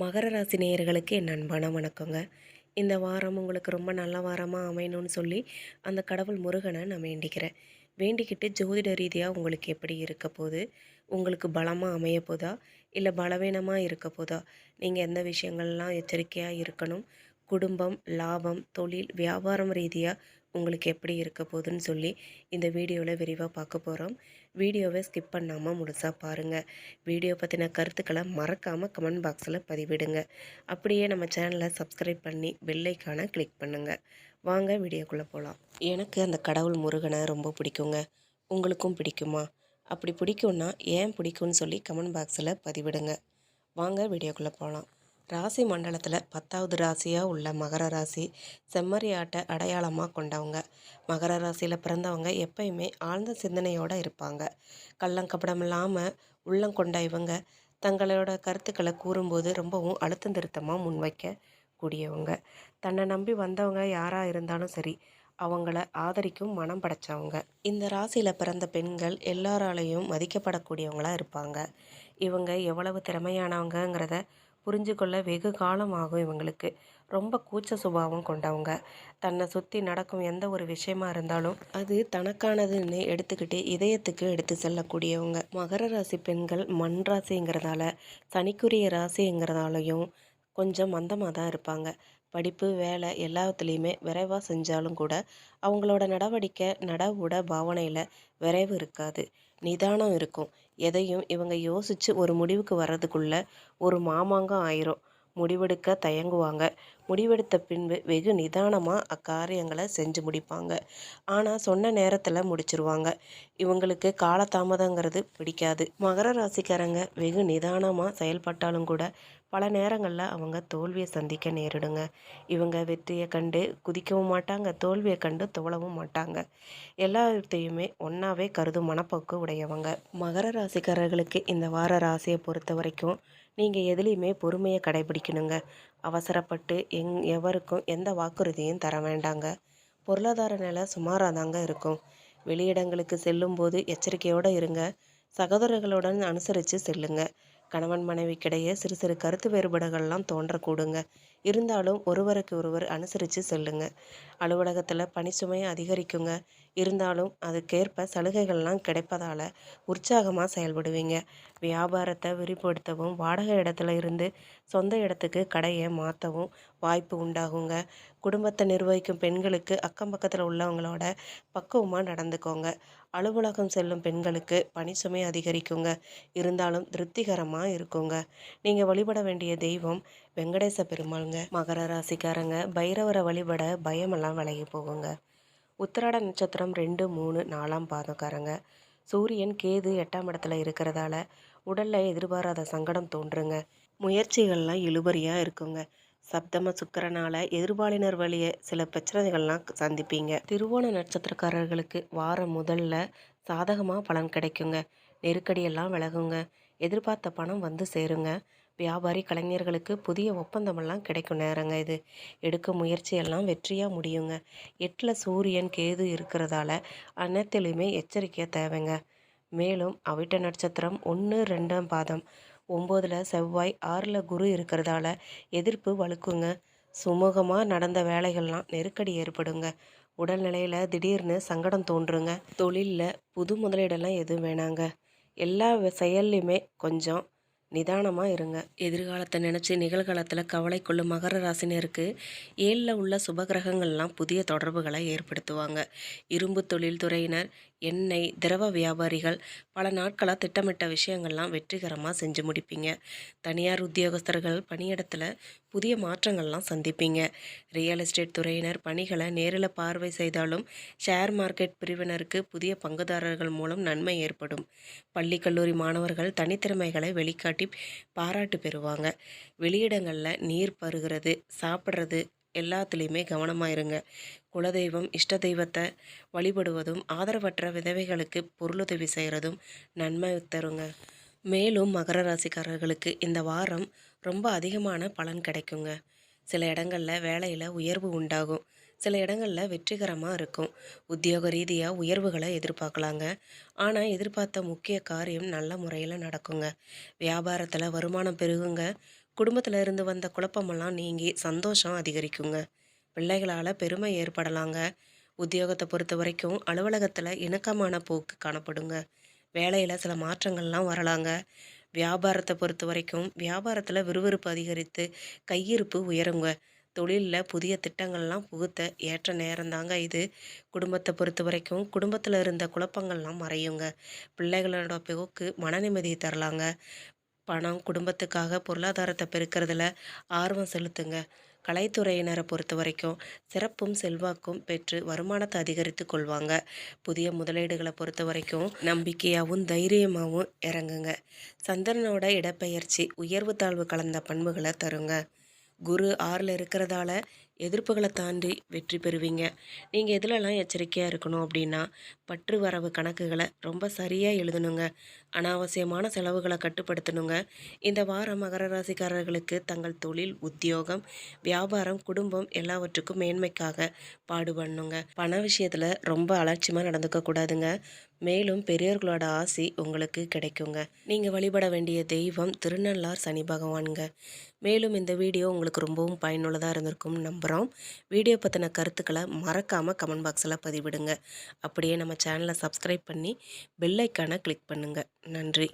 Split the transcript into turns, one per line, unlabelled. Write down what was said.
மகர ராசி நேயர்களுக்கு என் அன்பான வணக்கங்க. இந்த வாரம் உங்களுக்கு ரொம்ப நல்ல வாரமாக அமையணும்னு சொல்லி அந்த கடவுள் முருகனை நான் வேண்டிக்கிறேன். வேண்டிக்கிட்டு ஜோதிட ரீதியாக உங்களுக்கு எப்படி இருக்க போகுது? உங்களுக்கு பலமாக அமைய போதா? இல்லை பலவீனமாக இருக்க போதா? நீங்கள் எந்த விஷயங்கள்லாம் எச்சரிக்கையாக இருக்கணும்? குடும்பம் லாபம் தொழில் வியாபாரம் ரீதியாக உங்களுக்கு எப்படி இருக்க போகுதுன்னு சொல்லி இந்த வீடியோவில் விரிவாக பார்க்க போகிறோம் வீடியோவை ஸ்கிப் பண்ணாமல் முழுசாக பாருங்கள் வீடியோ பற்றின கருத்துக்களை மறக்காமல் கமெண்ட் பாக்ஸில் பதிவிடுங்க. அப்படியே நம்ம சேனலை சப்ஸ்கிரைப் பண்ணி பெல்லைக்கான கிளிக் பண்ணுங்கள் வாங்க வீடியோக்குள்ளே போகலாம் எனக்கு அந்த கடவுள் முருகனை ரொம்ப பிடிக்குங்க. உங்களுக்கும் பிடிக்குமா? அப்படி பிடிக்கும்னா ஏன் பிடிக்கும்னு சொல்லி கமெண்ட் பாக்ஸில் பதிவிடுங்க. வாங்க வீடியோக்குள்ளே போகலாம் ராசி மண்டலத்தில் பத்தாவது ராசியாக உள்ள மகர ராசி செம்மறி ஆட்டை அடையாளமாக கொண்டவங்க. மகர ராசியில் பிறந்தவங்க எப்பயுமே ஆழ்ந்த சிந்தனையோடு இருப்பாங்க. கள்ளங்கப்படம் இல்லாமல் உள்ளம் கொண்ட இவங்க தங்களோட கருத்துக்களை கூறும்போது ரொம்பவும் அழுத்தம் திருத்தமாக முன்வைக்க கூடியவங்க தன்னை நம்பி வந்தவங்க யாராக இருந்தாலும் சரி அவங்கள ஆதரிக்கும் மனம் படைச்சவங்க. இந்த ராசியில் பிறந்த பெண்கள் எல்லாராலையும் மதிக்கப்படக்கூடியவங்களாக இருப்பாங்க. இவங்க எவ்வளவு திறமையானவங்கங்கிறத புரிஞ்சுக்கொள்ள வெகு காலம் ஆகும் இவங்களுக்கு. ரொம்ப கூச்ச சுபாவம் கொண்டவங்க. தன்னை சுற்றி நடக்கும் எந்த ஒரு விஷயமா இருந்தாலும் அது தனக்கானதுன்னு எடுத்துக்கிட்டு இதயத்துக்கு எடுத்து செல்லக்கூடியவங்க. மகர ராசி பெண்கள் மண் ராசிங்கிறதால சனிக்குரிய ராசிங்கிறதாலையும் கொஞ்சம் மந்தமாக தான் இருப்பாங்க. படிப்பு வேலை எல்லாத்துலேயுமே விரைவாக செஞ்சாலும் கூட அவங்களோட நடவடிக்கை நட உட பாவனையில் விரைவு இருக்காது. நிதானம் இருக்கும். எதையும் இவங்க யோசித்து ஒரு முடிவுக்கு வர்றதுக்குள்ள ஒரு மாமாங்கம் ஆயிரும். முடிவெடுக்க தயங்குவாங்க. முடிவெடுத்த பின்பு வெகு நிதானமாக அக்காரியங்களை செஞ்சு முடிப்பாங்க. ஆனால் சொன்ன நேரத்தில் முடிச்சிருவாங்க. இவங்களுக்கு காலதாமதங்கிறது பிடிக்காது. மகர ராசிக்காரங்க வெகு நிதானமாக செயல்பட்டாலும் கூட பல நேரங்களில் அவங்க தோல்வியை சந்திக்க நேரிடுங்க. இவங்க வெற்றியை கண்டு குதிக்கவும் மாட்டாங்க தோல்வியை கண்டு தோழவும் மாட்டாங்க. எல்லாத்தையுமே ஒன்றாவே கருதும் மனப்போக்கு உடையவங்க. மகர ராசிக்காரர்களுக்கு இந்த வார ராசியை பொறுத்த வரைக்கும் நீங்கள் எதுலேயுமே பொறுமையை கடைபிடிக்கணுங்க. அவசரப்பட்டு எங் எவருக்கும் எந்த வாக்குறுதியும் தர வேண்டாங்க. பொருளாதார நிலை சுமாராக தாங்க இருக்கும். வெளியிடங்களுக்கு செல்லும்போது எச்சரிக்கையோடு இருங்க. சகோதரர்களுடன் அனுசரித்து செல்லுங்கள் கணவன் மனைவிக்கிடையே சிறு சிறு கருத்து வேறுபாடுகள்லாம் தோன்றக்கூடுங்க. இருந்தாலும் ஒருவருக்கு ஒருவர் அனுசரித்து செல்லுங்க. அலுவலகத்தில் பணிச்சுமை அதிகரிக்குங்க. இருந்தாலும் அதுக்கேற்ப சலுகைகள்லாம் கிடைப்பதால் உற்சாகமாக செயல்படுவீங்க. வியாபாரத்தை விரிவுபடுத்தவும் வாடகை இடத்துல இருந்து சொந்த இடத்துக்கு கடையை மாற்றவும் வாய்ப்பு உண்டாகுங்க. குடும்பத்தை நிர்வகிக்கும் பெண்களுக்கு அக்கம் பக்கத்தில் உள்ளவங்களோட பக்குவமாக நடந்துக்கோங்க. அலுவலகம் செல்லும் பெண்களுக்கு பணிச்சுமை அதிகரிக்குங்க. இருந்தாலும் திருப்திகரமாக இருக்குங்க. நீங்கள் வழிபட வேண்டிய தெய்வம் வெங்கடேச பெருமாளுங்க மகர ராசிக்காரங்க பைரவரை வழிபட பயமெல்லாம் விலகி போகுங்க. உத்திராட நட்சத்திரம் ரெண்டு மூணு நாலாம் பாதக்காரங்க. சூரியன் கேது எட்டாம் இடத்துல இருக்கிறதால உடலில் எதிர்பாராத சங்கடம் தோன்றுங்க. முயற்சிகள்லாம் இழுபறியாக இருக்குங்க. சப்தம சுக்கரனால எதிர்பாலினர் வழியே சில பிரச்சனைகள்லாம் சந்திப்பீங்க. திருவோண நட்சத்திரக்காரர்களுக்கு வாரம் முதல்ல சாதகமாக பலன் கிடைக்குங்க. நெருக்கடியெல்லாம் விலகுங்க. எதிர்பார்த்த பணம் வந்து சேருங்க. வியாபாரி கலைஞர்களுக்கு புதிய ஒப்பந்தமெல்லாம் கிடைக்கும் நேரங்க இது. எடுக்க முயற்சியெல்லாம் வெற்றியாக முடியுங்க. எட்டில் சூரியன் கேது இருக்கிறதால அனைத்திலையுமே எச்சரிக்கை தேவைங்க. மேலும் அவிட்ட நட்சத்திரம் ஒன்று ரெண்டாம் பாதம். ஒம்போதில் செவ்வாய் ஆறில் குரு இருக்கிறதால எதிர்ப்பு வலுக்குங்க. சுமூகமாக நடந்த வேலைகள்லாம் நெருக்கடி ஏற்படுங்க. உடல்நிலையில் திடீர்னு சங்கடம் தோன்றுங்க. தொழிலில் புது முதலீடெல்லாம் எதுவும் வேணாங்க. எல்லா செயல்லையுமே கொஞ்சம் நிதானமாக இருங்க. எதிர்காலத்தை நினச்சி நிகழ்காலத்தில் கவலை கொள்ளும் மகர ராசினருக்கு ஏழில் உள்ள சுபகிரகங்கள்லாம் புதிய தொடர்புகளை ஏற்படுத்துவாங்க. இரும்பு தொழில் துறையினர் எண்ணெய் திரவ வியாபாரிகள் பல நாட்களாக திட்டமிட்ட விஷயங்கள்லாம் வெற்றிகரமாக செஞ்சு முடிப்பீங்க. தனியார் உத்தியோகஸ்தர்கள் பணியிடத்தில் புதிய மாற்றங்கள்லாம் சந்திப்பீங்க. ரியல் எஸ்டேட் துறையினர் பணிகளை நேரில் பார்வை செய்தாலும் ஷேர் மார்க்கெட் பிரிவினருக்கு புதிய பங்குதாரர்கள் மூலம் நன்மை ஏற்படும். பள்ளி கல்லூரி மாணவர்கள் தனித்திறமைகளை வெளிக்காட்டி பாராட்டு பெறுவாங்க. வெளியிடங்களில் நீர் பருகிறது சாப்பிட்றது எல்லாத்துலேயுமே கவனமாக இருங்க. குலதெய்வம் இஷ்ட தெய்வத்தை வழிபடுவதும் ஆதரவற்ற விதவைகளுக்கு பொருளுதவி செய்கிறதும் நன்மை தருங்க. மேலும் மகர ராசிக்காரர்களுக்கு இந்த வாரம் ரொம்ப அதிகமான பலன் கிடைக்குங்க. சில இடங்களில் வேலையில் உயர்வு உண்டாகும். சில இடங்களில் வெற்றிகரமாக இருக்கும். உத்தியோக ரீதியாக உயர்வுகளை எதிர்பார்க்கலாங்க ஆனால் எதிர்பார்த்த முக்கிய காரியம் நல்ல முறையில் நடக்குங்க. வியாபாரத்தில் வருமானம் பெருகுங்க. குடும்பத்தில் இருந்து வந்த குழப்பமெல்லாம் நீங்கி சந்தோஷம் அதிகரிக்குங்க. பிள்ளைகளால் பெருமை ஏற்படலாங்க. உத்தியோகத்தை பொறுத்த வரைக்கும் அலுவலகத்தில் இணக்கமான போக்கு காணப்படுங்க. வேலையில் சில மாற்றங்கள்லாம் வரலாங்க. வியாபாரத்தை பொறுத்த வரைக்கும் வியாபாரத்தில் விறுவிறுப்பு அதிகரித்து கையிருப்பு உயருங்க. தொழிலில் புதிய திட்டங்கள்லாம் புகுத்த ஏற்ற நேரம்தாங்க இது. குடும்பத்தை பொறுத்த வரைக்கும் குடும்பத்தில் இருந்த குழப்பங்கள்லாம் மறையுங்க. பிள்ளைகளோட போக்கு மன நிம்மதியை தரலாங்க. பணம் குடும்பத்துக்காக பொருளாதாரத்தை பெருக்கிறதுல ஆர்வம் செலுத்துங்க. கலைத்துறையினரை பொறுத்த வரைக்கும் சிறப்பும் செல்வாக்கும் பெற்று வருமானத்தை அதிகரித்து கொள்வாங்க. புதிய முதலீடுகளை பொறுத்த வரைக்கும் நம்பிக்கையாகவும் தைரியமாகவும் இறங்குங்க. சந்திரனோட இடப்பெயர்ச்சி உயர்வு தாழ்வு கலந்த பண்புகளை தருங்க. குரு ஆறில் இருக்கிறதால எதிர்ப்புகளை தாண்டி வெற்றி பெறுவீங்க. நீங்கள் எதுலலாம் எச்சரிக்கையாக இருக்கணும் அப்படின்னா பற்று வரவு கணக்குகளை ரொம்ப சரியாக எழுதணுங்க. அனாவசியமான செலவுகளை கட்டுப்படுத்தணுங்க. இந்த வாரம் மகர ராசிக்காரர்களுக்கு தங்கள் தொழில் உத்தியோகம் வியாபாரம் குடும்பம் எல்லாவற்றுக்கும் மேன்மைக்காக பாடுபடணுங்க. பண விஷயத்தில் ரொம்ப அலட்சியமாக நடந்துக்க கூடாதுங்க மேலும் பெரியோர்களோட ஆசி உங்களுக்கு கிடைக்குங்க. நீங்கள் வழிபட வேண்டிய தெய்வம் திருநள்ளார் சனி பகவானுங்க. மேலும் இந்த வீடியோ உங்களுக்கு ரொம்பவும் பயனுள்ளதாக இருந்திருக்கும் நம்புகிறோம் வீடியோ பற்றின கருத்துக்களை மறக்காமல் கமெண்ட் பாக்ஸில் பதிவிடுங்க. அப்படியே நம்ம சேனலை சப்ஸ்கிரைப் பண்ணி பெல்லைக்கான கிளிக் பண்ணுங்கள் நன்றி.